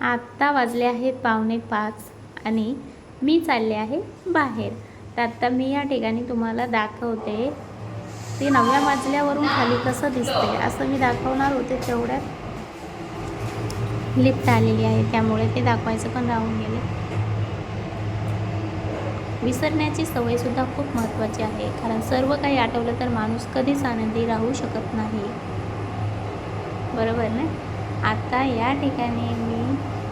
आत्ता वाजले आहेत पावणे पाच आणि मी चालले आहे बाहेर. तर आत्ता मी या ठिकाणी तुम्हाला दाखवते ते नव्या मजल्यावरून खाली कसं दिसते असं मी दाखवणार होते तेवढ्यात. लिफ्ट आलेली आहे त्यामुळे ते दाखवायचं पण राहून गेले. विसरण्याची सवयसुद्धा खूप महत्त्वाची आहे कारण सर्व काही आठवलं तर माणूस कधीच आनंदी राहू शकत नाही. बरोबर ना? आता या ठिकाणी मी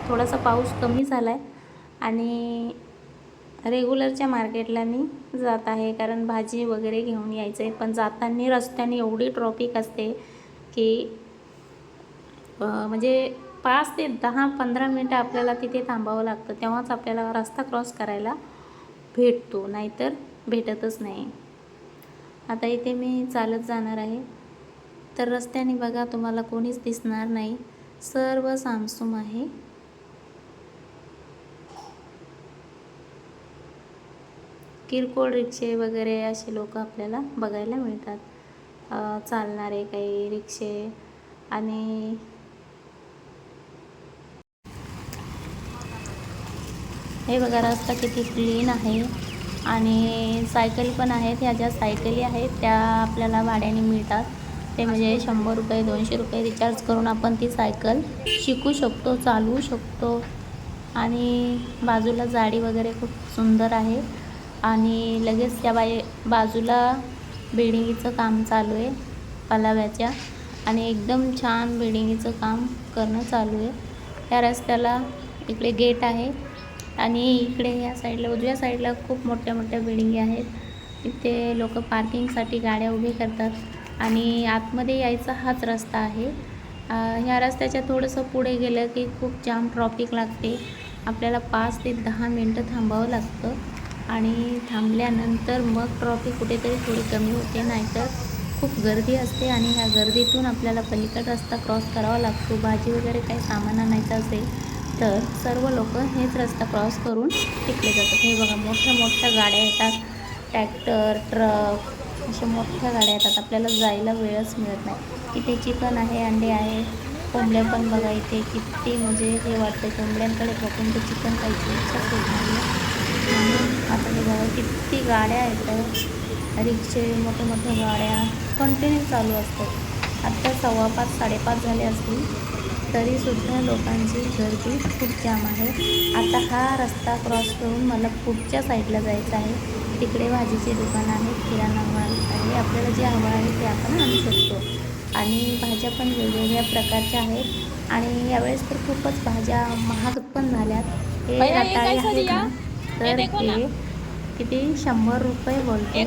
थोडासा पाऊस कमी झाला आहे आणि रेग्युलरच्या मार्केटला मी जात आहे. कारण भाजी वगैरे घेऊन यायचं आहे पण जाताना रस्त्याने एवढी ट्रॉफिक असते की म्हणजे पाच ते दहा पंधरा मिनटं आपल्याला तिथे थांबावं लागतं. तेव्हाच आपल्याला रस्ता क्रॉस करायला भेटतो. नाहीतर भेटतच नाही. आता इथे मी चालत जाणार आहे. तर रस्त्याने बघा तुम्हाला कोणीच दिसणार नाही. सर्व सामसूम आहे. किरकोळ रिक्षे वगैरे असे लोक आपल्याला बघायला मिळतात. चालणारे काही रिक्षे आणि हे बघा रस्ता किती क्लीन आहे आणि सायकल पण आहेत. ह्या ज्या सायकली आहेत त्या आपल्याला भाड्याने मिळतात. ते म्हणजे शंभर रुपये दोनशे रुपये रिचार्ज करून आपण ती सायकल शिकू शकतो चालवू शकतो. आणि बाजूला जाडी वगैरे खूप सुंदर आहे. आणि लगेच त्या बाई बाजूला बिल्डिंगीचं काम चालू आहे पलाव्याच्या. आणि एकदम छान बिल्डिंगीचं काम करणं चालू आहे. त्या रस्त्याला इकडे गेट आहे आणि इकडे या साईडला उजव्या साईडला खूप मोठ्या मोठ्या बिल्डिंगी आहेत. इथे लोक पार्किंगसाठी गाड्या उभे करतात आणि आतमध्ये यायचा हाच रस्ता आहे. ह्या रस्त्याच्या थोडंसं पुढे गेलं की खूप जाम ट्रॉफिक लागते. आपल्याला पाच ते दहा मिनटं थांबावं लागतं. आणि थांबल्यानंतर मग ट्रॉफिक कुठेतरी थोडी कमी होते नाहीतर खूप गर्दी असते आणि ह्या गर्दीतून आपल्याला पलीकड रस्ता क्रॉस करावा लागतो. भाजी वगैरे काही सामान आणायचं असेल तर सर्व लोक हेच रस्ता क्रॉस करून तिकडे जातात. हे बघा मोठ्या मोठ्या गाड्या येतात ट्रॅक्टर ट्रक अशा मोठ्या गाड्या येतात. आपल्याला जायला वेळच मिळत नाही. इथे चिकन आहे अंडे आहे कोंबड्या पण बघा इथे किती म्हणजे हे वाटतं कोंबड्यांकडे बघून ते चिकन खायची इच्छा होत आता हे बघा किती गाड्या आहेत रिक्षे मोठ्या मोठ्या गाड्या. कंटिन्यू चालू असतात. आत्ता सव्वा पाच साडेपाच झाले असतील तरीसुद्धा लोकांची गर्दी खूप जाम आहे. आता हा रस्ता क्रॉस करून मला पुढच्या साईडला जायचं आहे. तिकडे भाजीचे दुकान आहे किराणा माल आहे. आपल्याला जे हवं आहे ते आपण आणू शकतो. आणि भाज्या पण वेगवेगळ्या प्रकारच्या आहेत. आणि यावेळेस तर खूपच भाज्या महाग पण झाल्यात. हे रताळे आहेत? ना तर. हे किती? शंभर रुपये बोलते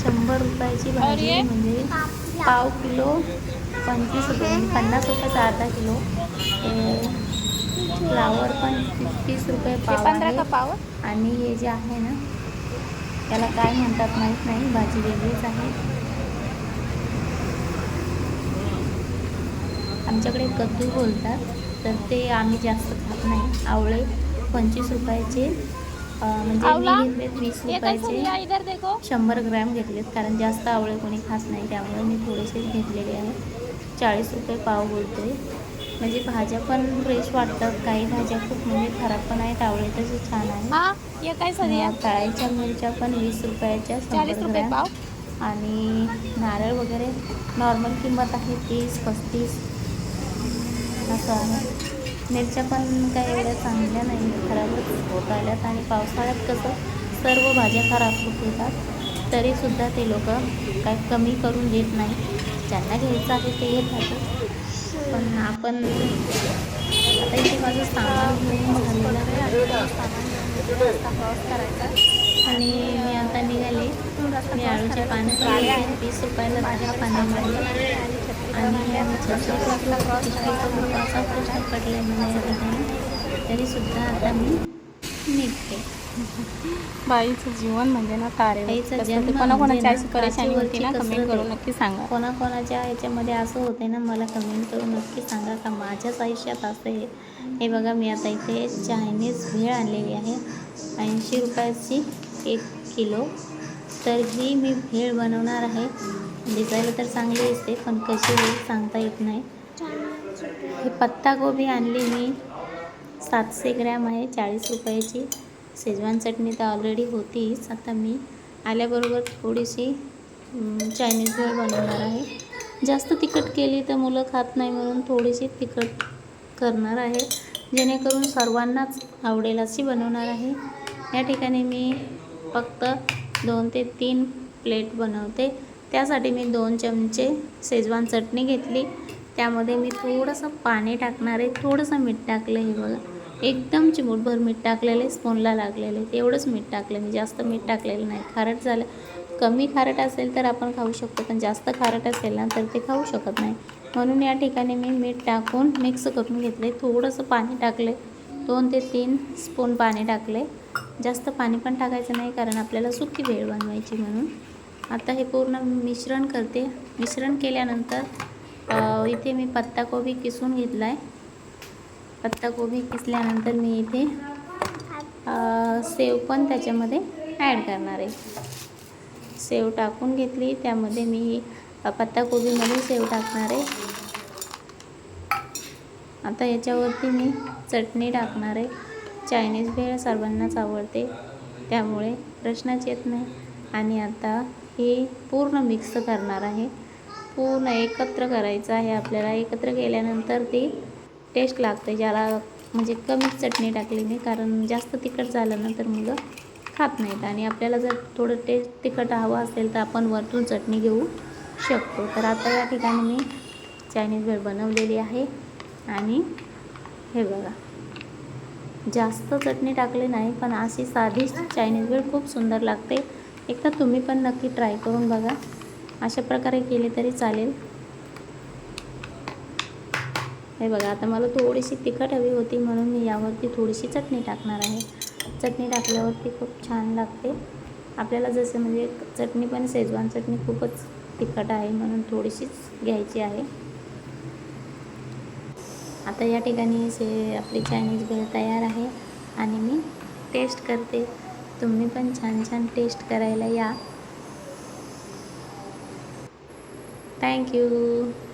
शंभर रुपयाची भाजी? म्हणजे पाव किलो पंचवीस रुपये म्हणजे पन्नास रुपयाचा अर्धा किलो. फ्लावर पण तीस रुपये पाव? आणि हे जे आहे ना त्याला काय म्हणतात माहीत नाही भाजी वेगळीच आहे. आमच्याकडे कद्दू बोलतात तर ते आम्ही जास्त खात नाही आवळे. पंचवीस रुपयाचे म्हणजे आवळा? मी घेतलेत वीस रुपयाचे. शंभर ग्रॅम घेतलेत कारण जास्त आवळे कोणी खात नाही त्यामुळे मी थोडेसेच घेतलेले आहेत. चाळीस रुपये पाव बोलतोय. म्हणजे भाज्या पण फ्रेश वाटतात काही भाज्या खूप म्हणजे खराब पण आहेत आवळे तसे छान हाँ आणि तळायच्या मिरच्या पण वीस रुपयाच्या शंभर रुपये पाव? आणि नारळ वगैरे नॉर्मल किंमत आहे तीस पस्तीस. असं आहे. मिरच्या पण काही एवढ्या चांगल्या नाही खराबच होत आल्यात. आणि पावसाळ्यात कसं सर्व भाज्या खराब होत येतात. तरीसुद्धा ते लोक काय कमी करून देत नाही. ज्यांना घ्यायचं आहे ते घेतातच पण आपण आता इथे माझं सामान घेऊन झालेलं आहे. सामान घेऊन करायचा. आणि मी आता निघाले. मी आळूचे पानं वीस रुपयाला दहा पानं मिळाले आणि छत्तीसला क्रॉस पडला या ठिकाणी तरीसुद्धा आता मी निघते. बाईचं जीवन म्हणजे ना तारे. बाईचं जन्म कोणाकोणाची म्हणजे अशी ना परेशानी होती ना काचेवरची कमेंट कसरत करून आहे. नक्की सांगा. कोणाकोणाच्या याच्यामध्ये असं होते ना मला कमेंट करून नक्की सांगा का माझ्याच आयुष्यात असं आहे. हे बघा मी आता इथे चायनीज भेळ आणलेली आहे. ऐंशी रुपयाची एक किलो. तर ही मी भेळ बनवणार आहे. दिसायला तर चांगली दिसते पण कशी होईल सांगता येत नाही. हे पत्ताकोबी आणली मी. सातशे ग्रॅम आहे चाळीस रुपयाची. शेजवान चटणी तर ऑलरेडी होतीच. आता मी आल्याबरोबर थोडीशी चायनीज भेळ बनवणार आहे. जास्त तिखट केली तर मुलं खात नाही म्हणून थोडीशी तिखट करणार आहे. जेणेकरून सर्वांनाच आवडेल अशी बनवणार आहे. या ठिकाणी मी फक्त दोन ते तीन प्लेट बनवते. त्यासाठी मी दोन चमचे शेजवान चटणी घेतली. त्यामध्ये मी थोडंसं पाणी टाकणार आहे थोडंसं मीठ टाकलं हे बघा. एकदम चिमूटभर मीठ टाकलेलं आहे स्पूनला लागलेलं आहे. तेवढंच मीठ टाकलं मी जास्त मीठ टाकलेलं नाही. खारट झालं कमी खारट असेल तर आपण खाऊ शकतो पण जास्त खारट असेल ना तर ते खाऊ शकत नाही. म्हणून या ठिकाणी मी मीठ टाकून मिक्स करून घेतले थोडंसं पाणी टाकले दोन ते तीन स्पून पाणी टाकले जास्त पाणी पण टाकायचं नाही कारण आपल्याला सुकी भेळ बनवायची म्हणून. आता हे पूर्ण मिश्रण करते. मिश्रण केल्यानंतर इथे मी पत्ताकोबी किसून घेतला आहे पत्ताकोबी किसल्यानंतर मी इथे सेव पण त्याच्यामध्ये ॲड करणार आहे. सेव टाकून घेतली त्यामध्ये मी पत्ताकोबीमध्ये सेव टाकणार आहे. आता याच्यावरती मी चटणी टाकणार आहे. चायनीज भेळ सर्वांनाच आवडते त्यामुळे प्रश्नच येत नाही. आणि आता हे पूर्ण मिक्स करणार आहे. पूर्ण एकत्र करायचं आहे आपल्याला. एकत्र केल्यानंतर ती टेस्ट लागते ज्याला म्हणजे कमीच चटणी टाकली मी कारण जास्त तिखट झालं ना तर मुलं खात नाहीत. आणि आपल्याला जर थोडं टेस्ट तिखट हवं असेल तर आपण वरतून चटणी घेऊ शकतो. तर आता या ठिकाणी मी चायनीज भेळ बनवलेली आहे. आणि हे बघा. जास्त चटणी टाकली नाही पण अशी साधी चायनीज भेळ खूप सुंदर लागते. एकदा तुम्ही पण नक्की ट्राय करून बघा. अशा प्रकारे केले तरी चालेल. हे बघा आता मला थोडीशी तिखट हवी होती म्हणून मी यावरती थोडीशी चटणी टाकणार आहे. चटणी टाकल्यावरती खूप छान लागते. आपल्याला जसं म्हणजे चटणी पण शेजवान चटणी खूपच तिखट आहे म्हणून थोडीशीच घ्यायची आहे. आता या ठिकाणी से आपली चायनीज भेळ तयार आहे आणि मी टेस्ट करते. तुम्ही पण छान छान टेस्ट करायला या. Thank you.